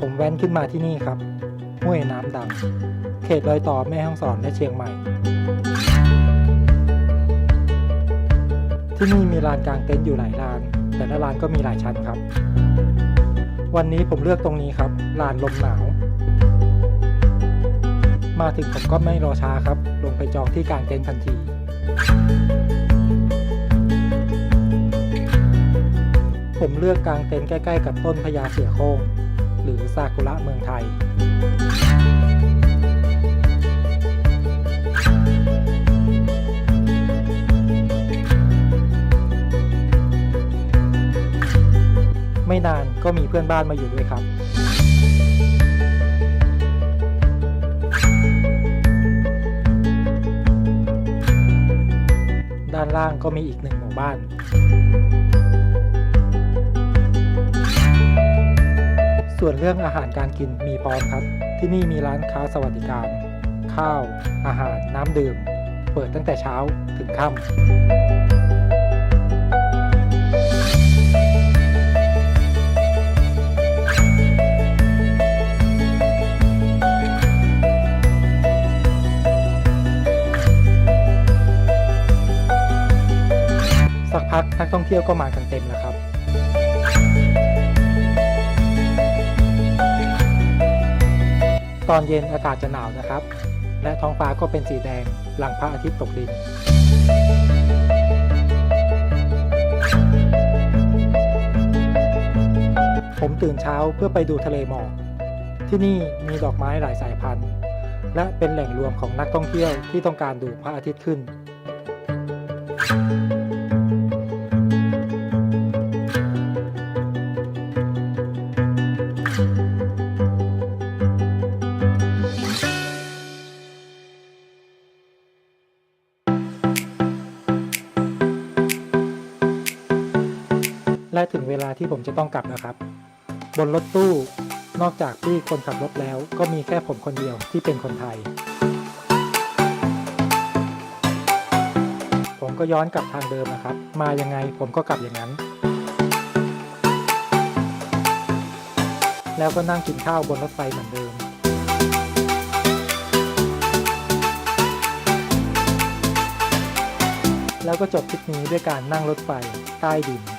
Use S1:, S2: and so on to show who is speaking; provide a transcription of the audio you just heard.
S1: ผมแว้นขึ้นมาที่นี่ครับ ห้วยน้ำดัง เขตรอยต่อแม่ฮ่องสอนและเชียงใหม่ ที่นี่มีลานกลางเต็นท์อยู่หลายลาน แต่ละลานก็มีหลายชั้นครับ วันนี้ผมเลือกตรงนี้ครับ ลานลมหนาว มาถึงผมก็ไม่รอช้าครับ ลงไปจองที่กลางเต็นท์ทันที ผมเลือกกางเต็นท์ใกล้ ๆ กับต้นพญาเสือโคร่งหรือซากุระเมืองไทย ไม่นานก็มีเพื่อนบ้านมาอยู่ด้วยครับด้านล่างก็มีอีกหนึ่งหมู่บ้าน เรื่องอาหารการกินมีพร้อมครับ ที่นี่มีร้านค้าสวัสดิการ ข้าว อาหารน้ำดื่ม เปิดตั้งแต่เช้าถึงค่ำสักพักนักท่องเที่ยวก็มากันเต็มแล้วครับ ตอนเย็นอากาศจะหนาวนะครับ และท้องฟ้าก็เป็นสีแดงหลังพระอาทิตย์ตกดิน ผมตื่นเช้าเพื่อไปดูทะเลหมอก ที่นี่มีดอกไม้หลายสายพันธุ์ และเป็นแหล่งรวมของนักท่องเที่ยวที่ต้องการดูพระอาทิตย์ขึ้น และถึงเวลาที่ผมจะต้องกลับนะครับ บนรถตู้ นอกจากที่คนขับรถแล้ว ก็มีแค่ผมคนเดียวที่เป็นคนไทย ผมก็ย้อนกลับทางเดิมนะครับ มายังไงผมก็กลับอย่างนั้น แล้วก็นั่งกินข้าวบนรถไฟเหมือนเดิมแล้วก็จบทริปนี้ด้วยการนั่งรถไฟใต้ดิน